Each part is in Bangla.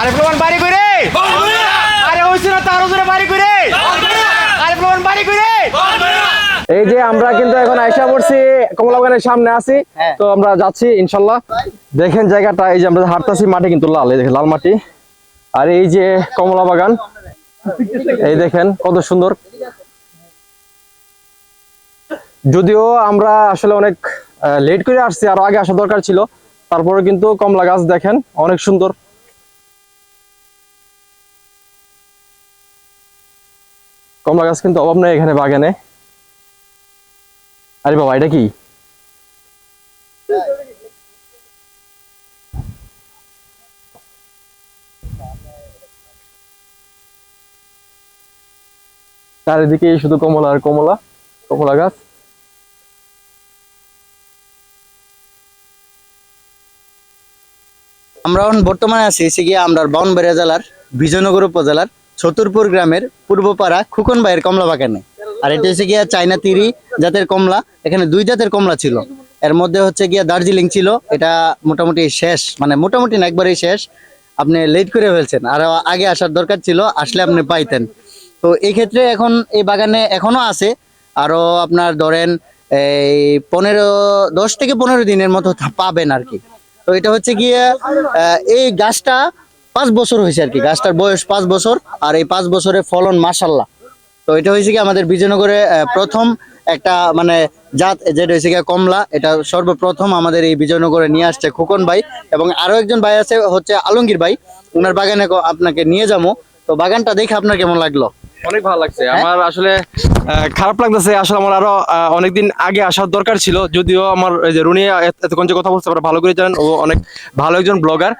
আরে প্রমাণ বাড়ি করে আরে হইছে না তার জোরে বাড়ি করে আরে প্রমাণ বাড়ি করে এই যে আমরা কিন্তু এখন আয়সা পড়ছি কমলা বাগানের সামনে আছি। হ্যাঁ। তো আমরা যাচ্ছি ইনশাল্লাহ। দেখেন জায়গাটা এই যে আমরা হাঁটতাছি মাটি কিন্তু লাল এই দেখেন লাল মাটি। আর এই যে কমলা বাগান এই দেখেন কত সুন্দর। যদিও আমরা আসলে অনেক লেট করে আসছি আরও আগে আসা দরকার ছিল। তারপরে কিন্তু কমলা গাছ দেখেন অনেক সুন্দর। কমলা গাছ কিন্তু অভাব নাই এখানে বাগানে। আরে বাবা, এটা কি? চারিদিকে শুধু কমলা আর কমলা কমলা গাছ। আমরা বর্তমানে আছি গিয়ে আমরা বাউনবাড়িয়া জেলার, বিজয়নগর উপজেলার ছতুরপুর গ্রামের পূর্বপাড়া খুকন ভাইয়ের কমলা বাগানে। আর এটা হচ্ছে গিয়া চাইনা তিরি জাতের কমলা। এখানে দুই জাতের কমলা ছিল। এর মধ্যে হচ্ছে গিয়া দার্জিলিং ছিল। এটা মোটামুটি শেষ। মানে মোটামুটি না, একবারেই শেষ। আপনি লেট করে ফেলছেন। আর আগে আসার দরকার ছিল, আসলে আপনি পাইতেন। তো এই ক্ষেত্রে এখন এই বাগানে এখনও আছে। আরও আপনার ধরেন এই পনেরো, দশ থেকে পনেরো দিনের মতো পাবেন আর কি। তো এটা হচ্ছে গিয়ে এই গাছটা পাঁচ বছর হয়েছে আর কি। গাছটার বয়স পাঁচ বছর আর এই পাঁচ বছরে ফলন মাসাল্লাহ তো এটা হয়েছে কি আমাদের বিজয়নগরে প্রথম একটা মানে জাত, যেটা হয়েছে গিয়ে কমলা। এটা সর্বপ্রথম আমাদের এই বিজয়নগরে নিয়ে আসছে খোকন ভাই এবং আরও একজন ভাই আছে, হচ্ছে আলমগীর ভাই। ওনার বাগানে আপনাকে নিয়ে যাব। তো বাগানটা দেখে আপনার কেমন লাগল? অনেক ভালো লাগছে। আমার আসলে খারাপ লাগতেছে আসলে আমার আরও অনেকদিন আগে আসার দরকার ছিল যদিও আমার এই যে রুনি এতক্ষণ যে কথা বলছে আপনারা ভালো করে জানেন ও অনেক ভালো একজন ব্লগার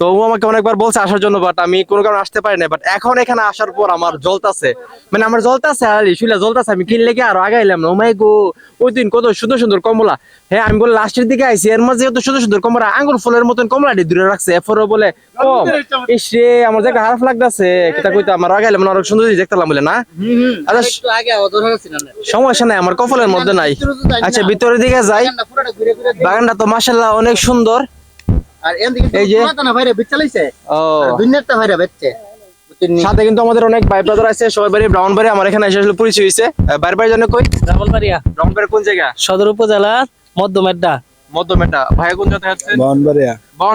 তো ও আমাকে অনেকবার বলছে আসার জন্য বাট আমি কোনো কারণে আসতে পারি না বাট এখন এখানে আসার পর আমার জ্বলতাছে। মানে আমার জ্বলতাছে আলি শুলে জ্বলতাছে আমি কিনলে কি আরও আগে এলাম না ওমাই গো ওই দিন কত সুন্দর সুন্দর কমলা। হ্যাঁ আমি বলে লাস্টের দিকে আইছি এর মাঝে এত সুন্দর সুন্দর কমলা আঙ্গুর ফুলের মতন কমলাটি দূরে রাখছে এরপরে বলে কম। ইস রে আমার যে খারাপ লাগতেছে কিতা কইতা আমার আগে এলাম অনেক সুন্দর দেখতাম বলে না? আচ্ছা, সমস্যা নাই আমার কপালের মধ্যে নাই। আচ্ছা ভিতরের দিকে যাই। বাগানটা তো মাসাল্লাহ অনেক সুন্দর। এই যে- সাথে কিন্তু আমাদের অনেক ভাই ব্রাদার আছে সবাই বাড়ি ব্রাউন বাড়ি আমার এখানে এসে পরিচয় হয়েছে কই? ব্রাউন বাড়ি কোন জায়গা? সদর উপজেলার মধ্যমেড্ডা। মধ্যমেটা ভাই কোন জায়গা থেকে আসছেন বাউনবাড়িয়া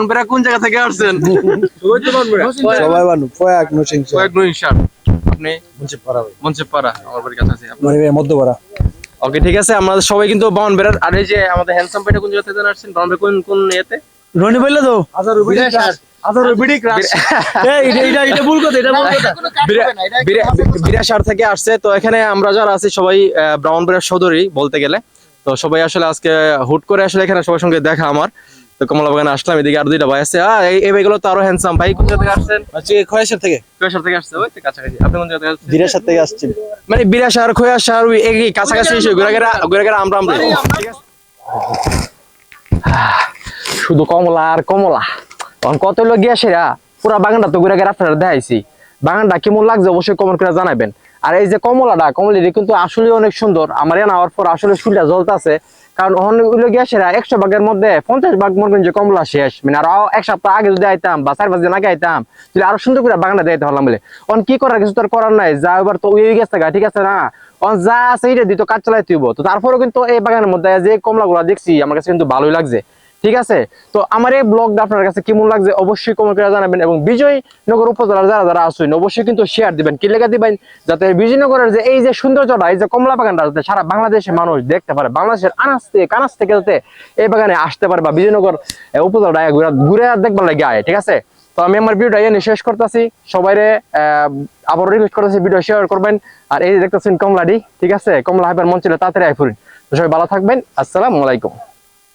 বেড়া কোন জায়গা থেকে আসছেন? তো সবাই বানু আপনি? মঞ্চেপাড়া আমার বাড়ির কাছে আছে মানে মধ্যপাড়া। ওকে ঠিক আছে আমরা সবাই কিন্তু বাউন বেড়ার আর এই যে আমাদের হ্যান্ডসাম ভাইটা কোন জায়গা থেকে আসছেন বাউন কোন কোন ইয়েতে? রনি বললে তো? এটা ভুল কথা এটা ভুল কথা। বিরাশার থেকে আসছে তো এখানে আমরা যারা আছি সবাই ব্রাউন বেড়ার সদরই বলতে গেলে। তো সবাই আসলে আজকে হুট করে আসলে এখানে সবার সঙ্গে দেখা আমার। তো কমলা বাগানে আসলাম এদিকে আর দুইটা ভাই আছে। এই ভাইগুলো তো আরও হ্যান্ডসাম ভাই জায়গা থেকে আসছেন? খয়াসের থেকে। থেকে আসছে ওই কাছাকাছি। আপনি কোন জায়গা থেকে আসছেন? দিরাসার থেকে আসছি। মানে বিরাশার খোয়াশার ওই একই কাছাকাছি এসে আমরা আমরা ঠিক আছে শুধু কমলা আর কমলা। তখন কত লোক গিয়া সেরা পুরা বাগানটা তো ঘুরে ঘুরে আপনারা দেখাইছি। বাগানটা কেমন লাগছে অবশ্যই কমেন্ট করে জানাবেন। আর এই যে কমলাটা কমলিটি কিন্তু আসলে অনেক সুন্দর। আমার এ নেওয়ার পর আসলে শুলটা জ্বলতেছে। কারণ অনেক গিয়া সেরা একশো ভাগের মধ্যে পঞ্চাশ ভাগ মনে করেন যে কমলা শেষ। মানে আরও এক সপ্তাহ আগে যদি আইতাম বা চার পাঁচ দিন আগে আইতাম যদি আরও সুন্দর করে বাগানটা দিতে পারলাম বলে। অন কি করার কিছু তো আর করার নাই। যা এবার তো ওই গেছে গা, ঠিক আছে না? অন যা আছে এটা দিত কাজ চালাই তুইব তো তারপরেও কিন্তু এই বাগানের মধ্যে যে কমলা গুলা দেখছি আমার কাছে কিন্তু ভালোই লাগছে। ঠিক আছে? তো আমার এই ব্লগটা আপনার কাছে কেমন লাগছে অবশ্যই কমেন্ট করে জানাবেন এবং বিজয়নগর উপজেলার যারা যারা আসুন অবশ্যই কিন্তু শেয়ার দিবেন। কি লেখা দিবেন? যাতে বিজয়নগরের যে এই যে সৌন্দর্যটা, এই যে কমলা বাগানটা যাতে সারা বাংলাদেশের মানুষ দেখতে পারে, বাংলাদেশের আনাজ থেকে, কানাজ থেকে যাতে এই বাগানে আসতে পারে বা বিজয়নগর উপজেলাটা ঘুরে ঘুরে দেখবার লাগে আয়, ঠিক আছে? তো আমি আমার ভিডিওটা এনে শেষ করতেছি। সবাইরে আবার রিকোয়েস্ট করতেছি ভিডিও শেয়ার করবেন। আর এই যে দেখতেছেন কমলাডি, ঠিক আছে? কমলা হাইপার মঞ্চে তাড়াতাড়ি আই ফুরিন। তো সবাই ভালো থাকবেন। আসসালামু আলাইকুম।